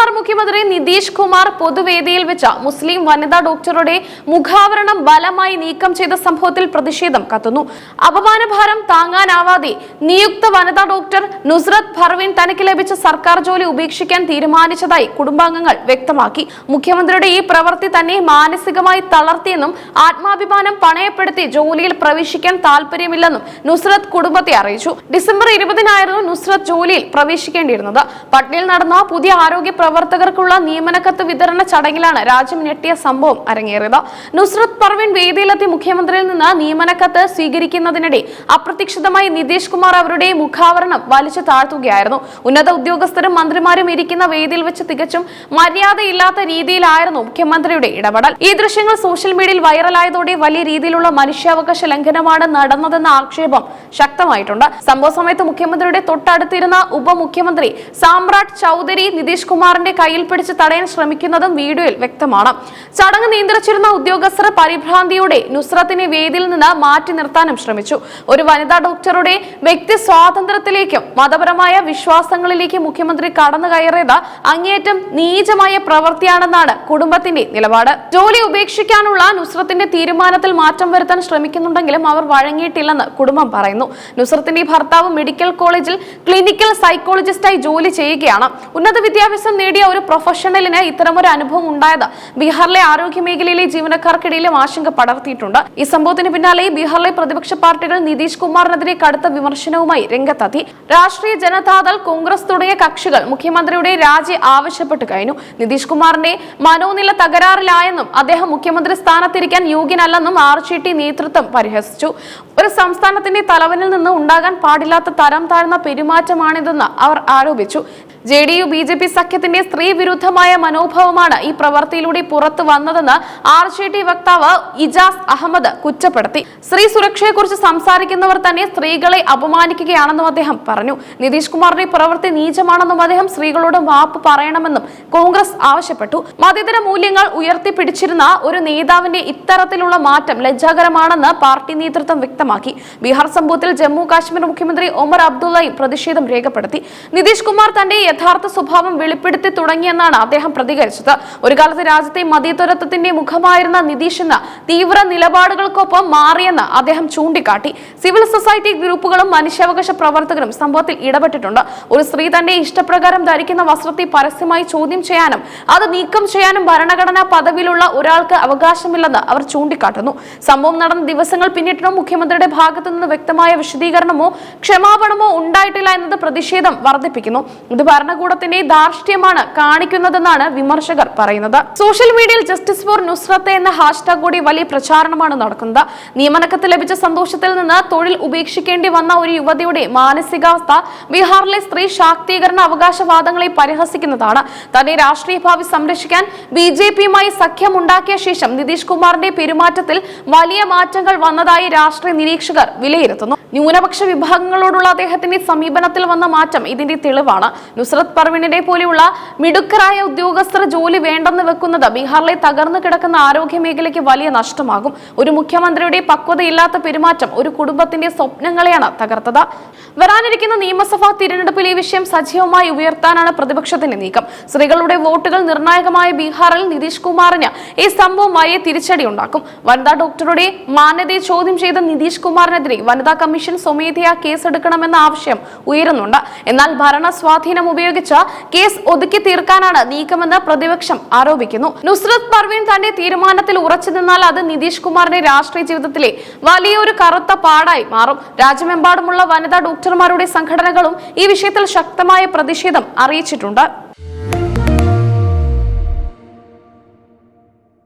ബീഹാർ മുഖ്യമന്ത്രി നിതീഷ് കുമാർ പൊതുവേദിയിൽ വെച്ച മുസ്ലിം വനിതാ ഡോക്ടറുടെ മുഖാവരണം ബലമായി നീക്കം ചെയ്ത സംഭവത്തിൽ പ്രതിഷേധം കത്തുന്നു. അപമാനഭാരം താങ്ങാനാവാതെ നിയുക്ത വനിതാ ഡോക്ടർ നുസ്രത് ഫർവിൻ തനിക്ക് ലഭിച്ച സർക്കാർ ജോലി ഉപേക്ഷിക്കാൻ തീരുമാനിച്ചതായി കുടുംബാംഗങ്ങൾ വ്യക്തമാക്കി. മുഖ്യമന്ത്രിയുടെ ഈ പ്രവൃത്തി തന്നെ മാനസികമായി തളർത്തിയെന്നും ആത്മാഭിമാനം പണയപ്പെടുത്തി ജോലിയിൽ പ്രവേശിക്കാൻ താല്പര്യമില്ലെന്നും നുസ്രത് കുടുംബത്തെ അറിയിച്ചു. ഡിസംബർ ഇരുപതിനായിരുന്നു നുസ്രത് ജോലിയിൽ പ്രവേശിക്കേണ്ടിയിരുന്നത്. പട്നയിൽ നടന്ന പുതിയ ആരോഗ്യ പ്രവർത്തകർക്കുള്ള നിയമനക്കത്ത് വിതരണ ചടങ്ങിലാണ് രാജ്യം ഞെട്ടിയ സംഭവം അരങ്ങേറിയത്. നുസ്രത് പർവീൻ വേദിയിലെത്തി മുഖ്യമന്ത്രിയിൽ നിന്ന് നിയമനക്കത്ത് സ്വീകരിക്കുന്നതിനിടെ അപ്രതീക്ഷിതമായി നിതീഷ് കുമാർ അവരുടെ മുഖാവരണം വലിച്ചു താഴ്ത്തുകയായിരുന്നു. ഉന്നത ഉദ്യോഗസ്ഥരും മന്ത്രിമാരും ഇരിക്കുന്ന വേദിയിൽ വെച്ച് തികച്ചും മര്യാദയില്ലാത്ത രീതിയിലായിരുന്നു മുഖ്യമന്ത്രിയുടെ ഇടപെടൽ. ഈ ദൃശ്യങ്ങൾ സോഷ്യൽ മീഡിയയിൽ വൈറലായതോടെ വലിയ രീതിയിലുള്ള മനുഷ്യാവകാശ ലംഘനമാണ് നടന്നതെന്ന ആക്ഷേപം ശക്തമായിട്ടുണ്ട്. സംഭവ സമയത്ത് മുഖ്യമന്ത്രിയുടെ തൊട്ടടുത്തിരുന്ന ഉപമുഖ്യമന്ത്രി സാമ്രാട്ട് ചൗധരി നിതീഷ് കുമാറിന്റെ കയ്യിൽ പിടിച്ച് തടയാൻ ശ്രമിക്കുന്നതും വീഡിയോയിൽ വ്യക്തമാണ്. ചടങ്ങ് നിയന്ത്രിച്ചിരുന്ന ഉദ്യോഗസ്ഥർ പരിഭ്രാന്തിയോടെ നുസ്രത്തിനെ വേദിയിൽ നിന്ന് മാറ്റി നിർത്താനും ശ്രമിച്ചു. ഒരു വനിതാ ഡോക്ടറുടെ വ്യക്തി സ്വാതന്ത്ര്യത്തിലേക്കും മതപരമായ വിശ്വാസങ്ങളിലേക്കും മുഖ്യമന്ത്രി കടന്നു കയറിയത് അങ്ങേയറ്റം നീചമായ പ്രവൃത്തിയാണെന്നാണ് കുടുംബത്തിന്റെ നിലപാട്. ജോലി ഉപേക്ഷിക്കാനുള്ള നുസ്രത്തിന്റെ തീരുമാനത്തിൽ മാറ്റം വരുത്താൻ ശ്രമിക്കുന്നുണ്ടെങ്കിലും അവർ വഴങ്ങിയിട്ടില്ലെന്ന് കുടുംബം പറയുന്നു. നുസ്രത്തിന്റെ ഭർത്താവ് മെഡിക്കൽ കോളേജിൽ ക്ലിനിക്കൽ സൈക്കോളജിസ്റ്റായി ജോലി ചെയ്യുകയാണ്. ഉന്നത വിദ്യാഭ്യാസം നേടിയ ഒരു പ്രൊഫഷണലിന് ഇത്തരമൊരു അനുഭവം ഉണ്ടായത് ബീഹാറിലെ ആരോഗ്യ മേഖലയിലെ ജീവനക്കാർക്കിടയിലും ആശങ്ക പടർത്തിയിട്ടുണ്ട്. ഈ സംഭവത്തിന് പിന്നാലെ ബീഹാറിലെ പ്രതിപക്ഷ പാർട്ടികൾ നിതീഷ് കുമാറിനെതിരെ കടുത്ത വിമർശനവുമായി രംഗത്തെത്തി. രാഷ്ട്രീയ ജനതാദൾ കോൺഗ്രസ് തുടങ്ങിയ കക്ഷികൾ മുഖ്യമന്ത്രിയുടെ രാജി ആവശ്യപ്പെട്ടു കഴിഞ്ഞു. നിതീഷ് കുമാറിന്റെ മനോനില തകരാറിലായെന്നും അദ്ദേഹം മുഖ്യമന്ത്രി സ്ഥാനത്തിരിക്കാൻ യോഗ്യനല്ലെന്നും ആർ ജെ ടി നേതൃത്വം പരിഹസിച്ചു. ഒരു സംസ്ഥാനത്തിന്റെ തലവനിൽ നിന്ന് ഉണ്ടാകാൻ പാടില്ലാത്ത തരം താഴ്ന്ന പെരുമാറ്റമാണിതെന്ന് അവർ ആരോപിച്ചു. J D U B J P സഖ്യത്തിന്റെ സ്ത്രീ വിരുദ്ധമായ മനോഭാവമാണ് ഈ പ്രവർത്തിയിലൂടെ പുറത്തു വന്നതെന്ന് ആർ ജെ ഡി വക്താവ് ഇജാസ് അഹമ്മദ് കുറ്റപ്പെടുത്തി. സ്ത്രീ സുരക്ഷയെക്കുറിച്ച് സംസാരിക്കുന്നവർ തന്നെ സ്ത്രീകളെ അപമാനിക്കുകയാണെന്നും അദ്ദേഹം പറഞ്ഞു. നിതീഷ് കുമാറിന്റെ പ്രവൃത്തി നീചമാണെന്നും അദ്ദേഹം സ്ത്രീകളോട് മാപ്പ് പറയണമെന്നും കോൺഗ്രസ് ആവശ്യപ്പെട്ടു. മതേതര മൂല്യങ്ങൾ ഉയർത്തിപ്പിടിച്ചിരുന്ന ഒരു നേതാവിന്റെ ഇത്തരത്തിലുള്ള മാറ്റം ലജ്ജാകരമാണെന്ന് പാർട്ടി നേതൃത്വം വ്യക്തമാക്കി. ബീഹാർ സംഭവത്തിൽ ജമ്മു കാശ്മീർ മുഖ്യമന്ത്രി ഒമർ അബ്ദുള്ളയും പ്രതിഷേധം രേഖപ്പെടുത്തി. നിതീഷ് കുമാർ തന്റെ യഥാർത്ഥ സ്വഭാവം വെളിപ്പെടുത്തി തുടങ്ങിയെന്നാണ് അദ്ദേഹം പ്രതികരിച്ചത്. ഒരു കാലത്ത് രാജ്യത്തെ മതേതരത്വത്തിന്റെ മുഖമായിരുന്ന നിതീഷ് എന്ന തീവ്ര നിലപാടുകൾക്കൊപ്പം മാറിയെന്ന് അദ്ദേഹം ചൂണ്ടിക്കാട്ടി. സിവിൽ സൊസൈറ്റി ഗ്രൂപ്പുകളും മനുഷ്യാവകാശ പ്രവർത്തകരും സംഭവത്തിൽ ഇടപെട്ടിട്ടുണ്ട്. ഒരു സ്ത്രീ തന്റെ ഇഷ്ടപ്രകാരം ധരിക്കുന്ന വസ്ത്രത്തെ പരസ്യമായി ചോദ്യം ചെയ്യാനും അത് നീക്കം ചെയ്യാനും ഭരണഘടനാ പദവിയിലുള്ള ഒരാൾക്ക് അവകാശമില്ലെന്ന് അവർ ചൂണ്ടിക്കാട്ടുന്നു. സംഭവം നടന്ന ദിവസങ്ങൾ പിന്നിട്ടിനും മുഖ്യമന്ത്രിയുടെ ഭാഗത്തു നിന്ന് വ്യക്തമായ വിശദീകരണമോ ക്ഷമാപണമോ ഉണ്ടായിട്ടില്ല എന്നത് പ്രതിഷേധം വർദ്ധിപ്പിക്കുന്നു. ഇത് ഭരണകൂടത്തിന്റെ ധാർഷ്ട്യമാണ് കാണിക്കുന്നതെന്നാണ് വിമർശകർ പറയുന്നത്. സോഷ്യൽ മീഡിയയിൽ ജസ്റ്റിസ് ഫോർ നുസ്രത്ത് എന്ന ഹാഷ്ടാഗ് കൂടി വലിയ പ്രചാരണമാണ് നടക്കുന്നത്. നിയമനക്കത്ത് ലഭിച്ച സന്തോഷത്തിൽ നിന്ന് തൊഴിൽ ഉപേക്ഷിക്കേണ്ടി വന്ന ഒരു യുവതിയുടെ മാനസികാവസ്ഥ ബീഹാറിലെ സ്ത്രീ ശാക്തീകരണ അവകാശവാദങ്ങളെ പരിഹസിക്കുന്നതാണ്. തന്റെ രാഷ്ട്രീയ ഭാവി സംരക്ഷിക്കാൻ ബി ജെ പിയുമായി സഖ്യമുണ്ടാക്കിയ ശേഷം നിതീഷ് കുമാറിന്റെ പെരുമാറ്റത്തിൽ വലിയ മാറ്റങ്ങൾ വന്നതായി രാഷ്ട്രീയ നിരീക്ഷകർ വിലയിരുത്തുന്നു. ന്യൂനപക്ഷ വിഭാഗങ്ങളോടുള്ള അദ്ദേഹത്തിന്റെ സമീപനത്തിൽ വന്ന മാറ്റം ഇതിന്റെ തെളിവാണ്. നുസ്രത് പർവീണിനെ പോലെയുള്ള മിടുക്കരായ ഉദ്യോഗസ്ഥർ ജോലി വേണ്ടെന്ന് വെക്കുന്നത് ബീഹാറിലെ തകർന്നു കിടക്കുന്ന ആരോഗ്യ മേഖലയ്ക്ക് വലിയ നഷ്ടമാകും. ഒരു മുഖ്യമന്ത്രിയുടെ പക്വതയില്ലാത്ത പെരുമാറ്റം ഒരു കുടുംബത്തിന്റെ സ്വപ്നങ്ങളെയാണ് തകർത്തത്. വരാനിരിക്കുന്ന നിയമസഭാ തിരഞ്ഞെടുപ്പിൽ ഈ വിഷയം സജീവമായി ഉയർത്താനാണ് പ്രതിപക്ഷത്തിന്റെ നീക്കം. സ്ത്രീകളുടെ വോട്ടുകൾ നിർണായകമായ ബീഹാറിൽ നിതീഷ് കുമാറിന് ഈ സംഭവം വലിയ തിരിച്ചടി ഉണ്ടാക്കും. വനിതാ ഡോക്ടറുടെ മാന്യതയെ ചോദ്യം ചെയ്ത നിതീഷ് കുമാറിനെതിരെ വനിതാ കമ്മീഷൻ സ്വമേധയാ കേസെടുക്കണമെന്ന ആവശ്യം ഉയരുന്നുണ്ട്. എന്നാൽ ഭരണ സ്വാധീനം ഉപയോഗിച്ച് കേസ് ഒതുക്കി തീർക്കാനാണ് നീക്കമെന്ന് പ്രതിപക്ഷം ആരോപിക്കുന്നു. നുസ്രത് പർവീൻ തന്റെ തീരുമാനത്തിൽ ഉറച്ചു നിന്നാൽ അത് നിതീഷ് കുമാറിന്റെ രാഷ്ട്രീയ ജീവിതത്തിലെ വലിയൊരു കറുത്ത പാടായി മാറും. രാജ്യമെമ്പാടുമുള്ള വനിതാ ഡോക്ടർമാരുടെ സംഘടനകളും ഈ വിഷയത്തിൽ ശക്തമായ പ്രതിഷേധം അറിയിച്ചിട്ടുണ്ട്.